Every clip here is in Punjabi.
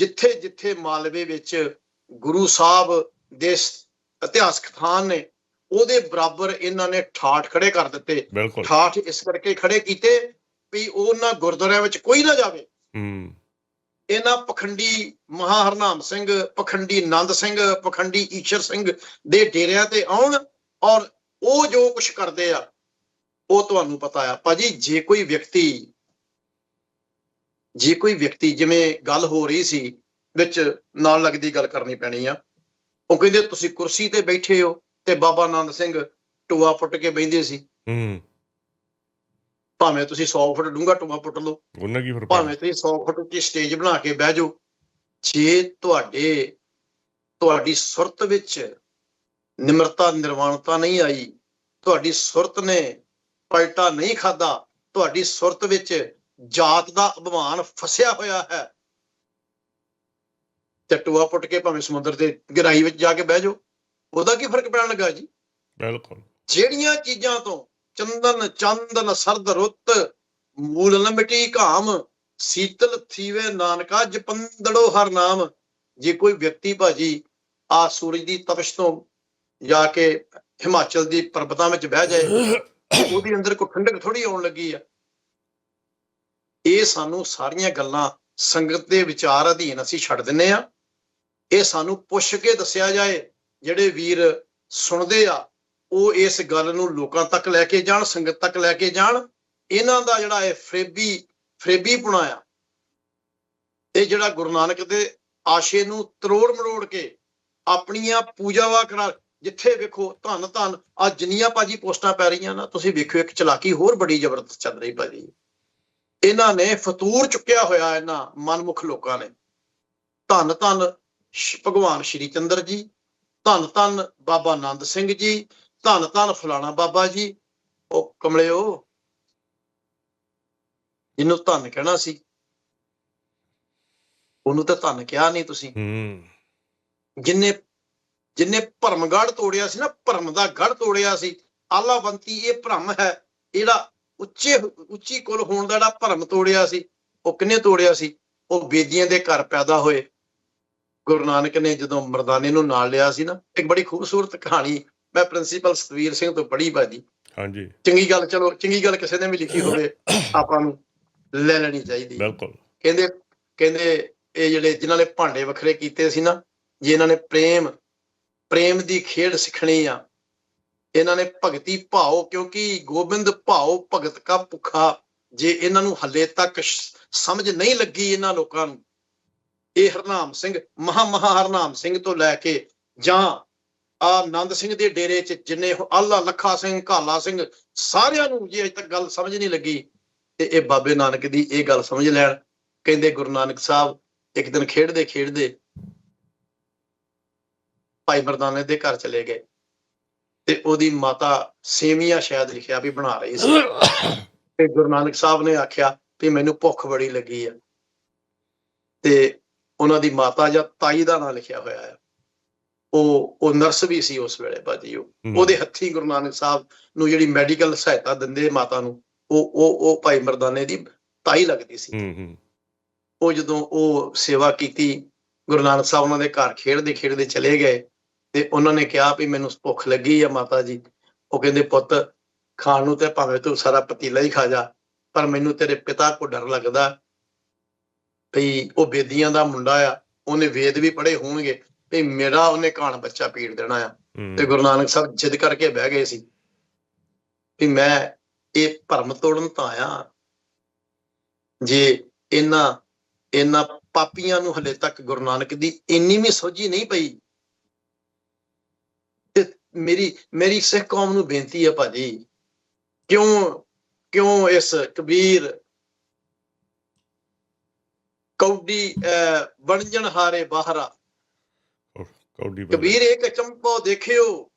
ਜਿੱਥੇ ਜਿੱਥੇ ਮਾਲਵੇ ਵਿੱਚ ਗੁਰੂ ਸਾਹਿਬ ਦੇ ਇਤਿਹਾਸਕ ਸਥਾਨ ਨੇ ਉਹਦੇ ਬਰਾਬਰ ਇਹਨਾਂ ਨੇ ਠਾਠ ਖੜੇ ਕਰ ਦਿੱਤੇ। ਠਾਠ ਇਸ ਕਰਕੇ ਖੜੇ ਕੀਤੇ ਵੀ ਉਹਨਾਂ ਗੁਰਦੁਆਰਿਆਂ ਵਿੱਚ ਕੋਈ ਨਾ ਜਾਵੇ। ਹੂੰ। ਇਹਨਾਂ ਪਖੰਡੀ ਮਹਾ ਹਰਨਾਮ ਸਿੰਘ ਪਖੰਡੀ ਆਨੰਦ ਸਿੰਘ ਪਖੰਡੀ ਈਸ਼ਰ ਸਿੰਘ ਦੇ ਡੇਰਿਆਂ ਤੇ ਆਉਣ ਔਰ ਉਹ ਜੋ ਕੁਝ ਕਰਦੇ ਆ ਉਹ ਤੁਹਾਨੂੰ ਪਤਾ ਆ। ਭਾਜੀ ਜੇ ਕੋਈ ਵਿਅਕਤੀ ਜੇ ਕੋਈ ਵਿਅਕਤੀ ਜਿਵੇਂ ਗੱਲ ਹੋ ਰਹੀ ਸੀ ਵਿੱਚ ਨਾਲ ਲੱਗਦੀ ਗੱਲ ਕਰਨੀ ਪੈਣੀ ਆ ਉਹ ਕਹਿੰਦੇ ਤੁਸੀਂ ਕੁਰਸੀ ਤੇ ਬੈਠੇ ਹੋ ਤੇ ਬਾਬਾ ਆਨੰਦ ਸਿੰਘ ਟੋਆ ਪੁੱਟ ਕੇ ਬੈਠਦੇ ਸੀ। ਹੂੰ। ਭਾਵੇਂ ਤੁਸੀਂ 100 ਫੁੱਟ ਡੂੰਘਾ ਟੋਆ ਪੁੱਟ ਲਓ ਉਹਨਾਂ ਕੀ ਫ਼ਰਕ ਭਾਵੇਂ ਤੁਸੀਂ 100 ਫੁੱਟ ਉੱਚੀ ਸਟੇਜ ਬਣਾ ਕੇ ਬਹਿ ਜਾਓ ਜੇ ਤੁਹਾਡੇ ਤੁਹਾਡੀ ਸੁਰਤ ਵਿੱਚ ਨਿਮਰਤਾ ਨਿਰਵਾਣਤਾ ਨਹੀਂ ਆਈ ਤੁਹਾਡੀ ਸੁਰਤ ਨੇ ਪਲਟਾ ਨਹੀਂ ਖਾਦਾ ਤੁਹਾਡੀ ਸੁਰਤ ਵਿੱਚ ਜਾਤ ਦਾ ਅਭਿਮਾਨ ਫਸਿਆ ਹੋਇਆ ਹੈ। ਤੇ ਟੋਆ ਪੁੱਟ ਕੇ ਭਾਵੇਂ ਸਮੁੰਦਰ ਦੇ ਗਹਿਰਾਈ ਵਿੱਚ ਜਾ ਕੇ ਬਹਿ ਜਾਓ ਉਹਦਾ ਕੀ ਫ਼ਰਕ ਪੈਣ ਲੱਗਾ ਜੀ? ਬਿਲਕੁਲ। ਜਿਹੜੀਆਂ ਚੀਜ਼ਾਂ ਤੋਂ ਚੰਦਨ ਚੰਦਨ ਸਰਦ ਰੁੱਤ ਮੂਲ ਨ ਮਿਟੀ ਘਾਮ ਸੀਤਲ ਥੀਵੇ ਨਾਨਕਾ ਜਪੰਦੜੋ ਹਰ ਨਾਮ ਜੇ ਕੋਈ ਵਿਅਕਤੀ ਭਾਜੀ ਆ ਸੂਰਜ ਦੀ ਤਪਸ਼ ਤੋਂ ਜਾ ਕੇ ਹਿਮਾਚਲ ਦੀ ਪਰਬਤਾਂ ਵਿੱਚ ਬਹਿ ਜਾਏ ਉਹਦੇ ਅੰਦਰ ਕੋਈ ਠੰਡਕ ਥੋੜੀ ਆਉਣ ਲੱਗੀ ਆ। ਇਹ ਸਾਨੂੰ ਸਾਰੀਆਂ ਗੱਲਾਂ ਸੰਗਤ ਦੇ ਵਿਚਾਰ ਅਧੀਨ ਅਸੀਂ ਛੱਡ ਦਿੰਨੇ ਆ। ਇਹ ਸਾਨੂੰ ਪੁੱਛ ਕੇ ਦੱਸਿਆ ਜਾਏ, ਜਿਹੜੇ ਵੀਰ ਸੁਣਦੇ ਆ, ਉਹ ਇਸ ਗੱਲ ਨੂੰ ਲੋਕਾਂ ਤੱਕ ਲੈ ਕੇ ਜਾਣ, ਸੰਗਤ ਤੱਕ ਲੈ ਕੇ ਜਾਣ। ਇਹਨਾਂ ਦਾ ਜਿਹੜਾ ਇਹ ਫਰੇਬੀ ਫਰੇਬੀ ਪੁਣਾ ਆ, ਇਹ ਜਿਹੜਾ ਗੁਰੂ ਨਾਨਕ ਦੇ ਆਸ਼ੇ ਨੂੰ ਤਰੋੜ ਮਰੋੜ ਕੇ ਆਪਣੀਆਂ ਪੂਜਾਵਾ ਕਰਾ, ਜਿੱਥੇ ਵੇਖੋ ਧੰਨ ਧੰਨ ਆ ਜਿੰਨੀਆਂ ਭਾਜੀ ਪੋਸਟਾਂ ਪੈ ਰਹੀਆਂ ਨਾ, ਤੁਸੀਂ ਵੇਖਿਓ ਇੱਕ ਚਲਾਕੀ ਹੋਰ ਬੜੀ ਜ਼ਬਰਦਸਤ ਚੱਲ ਰਹੀ ਭਾਜੀ। ਇਹਨਾਂ ਨੇ ਫਤੂਰ ਚੁੱਕਿਆ ਹੋਇਆ ਇਹਨਾਂ ਮਨਮੁਖ ਲੋਕਾਂ ਨੇ। ਧੰਨ ਧੰਨ ਭਗਵਾਨ ਸ਼੍ਰੀ ਚੰਦਰ ਜੀ ਧੰਨ ਧੰਨ ਬਾਬਾ ਆਨੰਦ ਸਿੰਘ ਜੀ ਧੰਨ ਧੰਨ ਫਲਾਣਾ ਬਾਬਾ ਜੀ। ਉਹ ਕਮਲਿਓ ਇਹਨੂੰ ਧੰਨ ਕਹਿਣਾ ਸੀ ਉਹਨੂੰ ਤਾਂ ਧੰਨ ਕਿਹਾ ਨਹੀਂ ਤੁਸੀਂ। ਹੂੰ। ਜਿੰਨੇ ਜਿੰਨੇ ਭਰਮਗੜ ਤੋੜਿਆ ਸੀ ਨਾ ਭਰਮ ਦਾ ਗੜ ਤੋੜਿਆ ਸੀ ਆਲਾਵੰਤੀ ਇਹ ਭਰਮ ਹੈ ਜਿਹੜਾ ਉੱਚੇ ਉੱਚੀ ਕੁਲ ਹੋਣ ਦਾ ਜਿਹੜਾ ਭਰਮ ਤੋੜਿਆ ਸੀ ਉਹ ਕਿੰਨੇ ਤੋੜਿਆ ਸੀ? ਉਹ ਬੇਦੀਆਂ ਦੇ ਘਰ ਪੈਦਾ ਹੋਏ। ਗੁਰੂ ਨਾਨਕ ਨੇ ਜਦੋਂ ਮਰਦਾਨੇ ਨੂੰ ਨਾਲ ਲਿਆ ਸੀ ਨਾ ਇੱਕ ਬੜੀ ਖੂਬਸੂਰਤ ਕਹਾਣੀ ਮੈਂ ਪ੍ਰਿੰਸੀਪਲ ਸਤਵੀਰ ਸਿੰਘ ਤੋਂ ਪੜ੍ਹੀ ਬਾਜੀ ਹਾਂਜੀ। ਚੰਗੀ ਗੱਲ ਚਲੋ ਚੰਗੀ ਗੱਲ ਕਿਸੇ ਨੇ ਵੀ ਲਿਖੀ ਹੋਵੇ ਆਪਾਂ ਨੂੰ ਲੈ ਲੈਣੀ ਚਾਹੀਦੀ। ਬਿਲਕੁਲ। ਕਹਿੰਦੇ ਕਹਿੰਦੇ ਇਹ ਜਿਹੜੇ ਜਿਨ੍ਹਾਂ ਨੇ ਭਾਂਡੇ ਵੱਖਰੇ ਕੀਤੇ ਸੀ ਨਾ ਜੇ ਇਹਨਾਂ ਨੇ ਪ੍ਰੇਮ ਪ੍ਰੇਮ ਦੀ ਖੇਡ ਸਿੱਖਣੀ ਆ ਇਹਨਾਂ ਨੇ ਭਗਤੀ ਭਾਓ, ਕਿਉਂਕਿ ਗੋਬਿੰਦ ਭਾਓ ਭਗਤ ਕਾ ਭੁੱਖਾ। ਜੇ ਇਹਨਾਂ ਨੂੰ ਹੱਲੇ ਤੱਕ ਸਮਝ ਨਹੀਂ ਲੱਗੀ ਇਹਨਾਂ ਲੋਕਾਂ ਨੂੰ, ਇਹ ਹਰਨਾਮ ਸਿੰਘ, ਮਹਾ ਮਹਾ ਹਰਨਾਮ ਸਿੰਘ ਤੋਂ ਲੈ ਕੇ ਜਾਂ ਆਨੰਦ ਸਿੰਘ ਦੇ ਡੇਰੇ 'ਚ ਜਿੰਨੇ ਆਲਾ ਲੱਖਾ ਸਿੰਘ ਕਾਲਾ ਸਿੰਘ, ਸਾਰਿਆਂ ਨੂੰ ਜੇ ਅਜੇ ਤੱਕ ਗੱਲ ਸਮਝ ਨਹੀਂ ਲੱਗੀ, ਤੇ ਇਹ ਬਾਬੇ ਨਾਨਕ ਦੀ ਇਹ ਗੱਲ ਸਮਝ ਲੈਣ। ਕਹਿੰਦੇ ਗੁਰੂ ਨਾਨਕ ਸਾਹਿਬ, ਇੱਕ ਦਿਨ ਖੇਡਦੇ ਖੇਡਦੇ ਭਾਈ ਮਰਦਾਨੇ ਦੇ ਘਰ ਚਲੇ ਗਏ। ਤੇ ਉਹਦੀ ਮਾਤਾ ਸੇਵੀਆਂ ਸ਼ਾਇਦ ਲਿਖਿਆ ਵੀ ਬਣਾ ਰਹੀ ਸੀ। ਤੇ ਗੁਰੂ ਨਾਨਕ ਸਾਹਿਬ ਨੇ ਆਖਿਆ ਵੀ ਮੈਨੂੰ ਭੁੱਖ ਬੜੀ ਲੱਗੀ ਆ। ਤੇ ਉਹਨਾਂ ਦੀ ਮਾਤਾ ਜਾਂ ਤਾਈ ਦਾ ਨਾਂ ਲਿਖਿਆ ਹੋਇਆ ਹੈ ਉਹ ਉਹ ਨਰਸ ਵੀ ਸੀ ਉਸ ਵੇਲੇ ਭਾਜੀ ਉਹ। ਉਹਦੇ ਹੱਥੀਂ ਗੁਰੂ ਨਾਨਕ ਸਾਹਿਬ ਨੂੰ ਜਿਹੜੀ ਮੈਡੀਕਲ ਸਹਾਇਤਾ ਦਿੰਦੇ ਮਾਤਾ ਨੂੰ ਉਹ ਉਹ ਉਹ ਭਾਈ ਮਰਦਾਨੇ ਦੀ ਤਾਈ ਲੱਗਦੀ ਸੀ। ਉਹ ਜਦੋਂ ਉਹ ਸੇਵਾ ਕੀਤੀ ਗੁਰੂ ਨਾਨਕ ਸਾਹਿਬ ਉਹਨਾਂ ਦੇ ਘਰ ਖੇਡਦੇ ਖੇਡਦੇ ਚਲੇ ਗਏ ਤੇ ਉਹਨਾਂ ਨੇ ਕਿਹਾ ਵੀ ਮੈਨੂੰ ਭੁੱਖ ਲੱਗੀ ਆ ਮਾਤਾ ਜੀ। ਉਹ ਕਹਿੰਦੇ ਪੁੱਤ ਖਾਣ ਨੂੰ ਤੇ ਭਾਵੇਂ ਤੂੰ ਸਾਰਾ ਪਤੀਲਾ ਹੀ ਖਾ ਜਾ ਪਰ ਮੈਨੂੰ ਤੇਰੇ ਪਿਤਾ ਕੋ ਡਰ ਲੱਗਦਾ ਵੀ ਉਹ ਬੇਦੀਆਂ ਦਾ ਮੁੰਡਾ ਆ ਉਹਨੇ ਵੇਦ ਵੀ ਪੜ੍ਹੇ ਹੋਣਗੇ ਵੀ ਮੇਰਾ ਉਹਨੇ ਕਾਣ ਬੱਚਾ ਪੀੜ ਦੇਣਾ ਆ। ਤੇ ਗੁਰੂ ਨਾਨਕ ਸਾਹਿਬ ਜਿੱਦ ਕਰਕੇ ਬਹਿ ਗਏ ਸੀ ਵੀ ਮੈਂ ਇਹ ਭਰਮ ਤੋੜਨ ਤਾਂ ਆਇਆ ਜੇ ਇਹਨਾਂ ਇਹਨਾਂ ਪਾਪੀਆਂ ਨੂੰ ਹਲੇ ਤੱਕ ਗੁਰੂ ਨਾਨਕ ਦੀ ਇੰਨੀ ਵੀ ਸੋਝੀ ਨਹੀਂ ਪਈ ਮੇਰੀ ਮੇਰੀ ਸਿੱਖ ਕੌਮ ਨੂੰ ਬੇਨਤੀ ਹੈ ਭਾਜੀ। ਕਿਉਂ ਕਿਉਂ ਇਸ ਕਬੀਰ ਕੌਡੀ ਅਹ, ਬਣਜਣ ਹਾਰੇ ਬਾਹਰਾ? ਕੌਡੀ। ਕਬੀਰ ਇੱਕ ਚੰਪੋ ਦੇਖਿਓ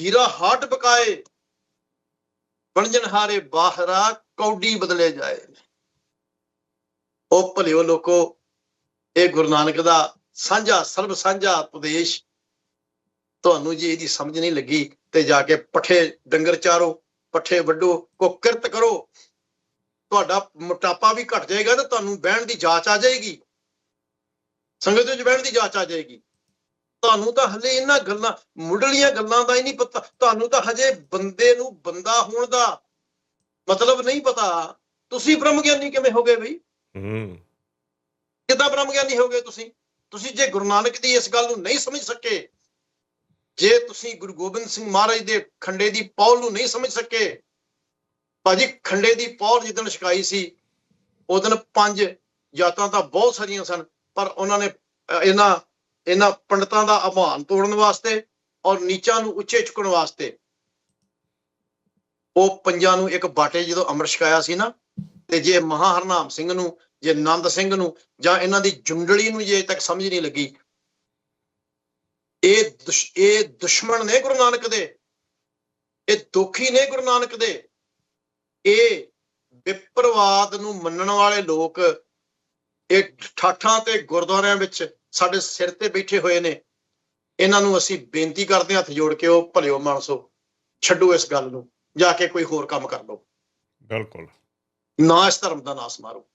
ਹੀਰਾ ਹਾਟ ਬਕਾਏ ਬਣਜਨ ਹਾਰੇ ਬਾਹਰਾ ਕੌਡੀ ਬਦਲੇ ਜਾਏ। ਉਹ ਭਲਿਓ ਲੋਕੋ ਇਹ ਗੁਰੂ ਨਾਨਕ ਦਾ ਸਾਂਝਾ ਸਰਬ ਸਾਂਝਾ ਉਪਦੇਸ਼ ਤੁਹਾਨੂੰ ਜੇ ਇਹਦੀ ਸਮਝ ਨਹੀਂ ਲੱਗੀ ਤੇ ਜਾ ਕੇ ਪੱਠੇ ਡੰਗਰ ਚਾਰੋ ਪੱਠੇ ਵੱਡੋ ਕੋ ਕਿਰਤ ਕਰੋ। ਤੁਹਾਡਾ ਮੋਟਾਪਾ ਵੀ ਘਟ ਜਾਏਗਾ ਤੇ ਤੁਹਾਨੂੰ ਬਹਿਣ ਦੀ ਜਾਚ ਆ ਜਾਏਗੀ। ਸੰਗਤ ਵਿੱਚ ਬਹਿਣ ਦੀ ਜਾਂਚ ਆ ਜਾਏਗੀ। ਤੁਹਾਨੂੰ ਤਾਂ ਹਲੇ ਇਹਨਾਂ ਗੱਲਾਂ ਮੁੱਢਲੀਆਂ ਗੱਲਾਂ ਦਾ ਹੀ ਨਹੀਂ ਪਤਾ। ਤੁਹਾਨੂੰ ਤਾਂ ਹਜੇ ਬੰਦੇ ਨੂੰ ਬੰਦਾ ਹੋਣ ਦਾ ਮਤਲਬ ਨਹੀਂ ਪਤਾ। ਤੁਸੀਂ ਬ੍ਰਹਮ ਗਿਆਨੀ ਕਿਵੇਂ ਹੋਗੇ ਬਈ? ਹੂੰ। ਕਿੱਦਾਂ ਬ੍ਰਹਮ ਗਿਆਨੀ ਹੋਗੇ ਤੁਸੀਂ? ਤੁਸੀਂ ਜੇ ਗੁਰੂ ਨਾਨਕ ਦੀ ਇਸ ਗੱਲ ਨੂੰ ਨਹੀਂ ਸਮਝ ਸਕੇ ਜੇ ਤੁਸੀਂ ਗੁਰੂ ਗੋਬਿੰਦ ਸਿੰਘ ਮਹਾਰਾਜ ਦੇ ਖੰਡੇ ਦੀ ਪੌਲ ਨੂੰ ਨਹੀਂ ਸਮਝ ਸਕੇ, ਭਾਜੀ ਖੰਡੇ ਦੀ ਪੌਲ ਜਿੱਦਣ ਛਕਾਈ ਸੀ ਉਦੋਂ ਪੰਜ ਜਾਤਾਂ ਤਾਂ ਬਹੁਤ ਸਾਰੀਆਂ ਸਨ, ਪਰ ਉਹਨਾਂ ਨੇ ਇਹਨਾਂ ਇਹਨਾਂ ਪੰਡਤਾਂ ਦਾ ਅਭਾਨ ਤੋੜਨ ਵਾਸਤੇ ਔਰ ਨੀਚਾਂ ਨੂੰ ਉੱਚੇ ਚੁੱਕਣ ਵਾਸਤੇ ਉਹ ਪੰਜਾਂ ਨੂੰ ਇੱਕ ਬਾਟੇ ਜਦੋਂ ਅੰਮ੍ਰਿਤ ਛਕਾਇਆ ਸੀ ਨਾ, ਤੇ ਜੇ ਮਹਾ ਹਰਨਾਮ ਸਿੰਘ ਨੂੰ, ਜੇ ਨੰਦ ਸਿੰਘ ਨੂੰ ਜਾਂ ਇਹਨਾਂ ਦੀ ਜੁੰਡਲੀ ਨੂੰ ਜੇ ਤੱਕ ਸਮਝ ਨਹੀਂ ਲੱਗੀ ਇਹ ਇਹ ਦੁਸ਼ਮਣ ਨੇ ਗੁਰੂ ਨਾਨਕ ਦੇ ਇਹ ਦੁਖੀ ਨੇ ਗੁਰੂ ਨਾਨਕ ਦੇ। ਇਹ ਵਿਪਰਵਾਦ ਨੂੰ ਮੰਨਣ ਵਾਲੇ ਲੋਕ ਇਹ ਠਾਠਾਂ ਤੇ ਗੁਰਦੁਆਰਿਆਂ ਵਿੱਚ ਸਾਡੇ ਸਿਰ ਤੇ ਬੈਠੇ ਹੋਏ ਨੇ। ਇਹਨਾਂ ਨੂੰ ਅਸੀਂ ਬੇਨਤੀ ਕਰਦੇ ਹਾਂ ਹੱਥ ਜੋੜ ਕੇ ਉਹ ਭਲਿਓ ਮਾਨਸੋ ਛੱਡੋ ਇਸ ਗੱਲ ਨੂੰ। ਜਾ ਕੇ ਕੋਈ ਹੋਰ ਕੰਮ ਕਰ ਲਓ। ਬਿਲਕੁਲ। ਨਾ ਇਸ ਧਰਮ ਦਾ ਨਾਸ ਮਾਰੋ।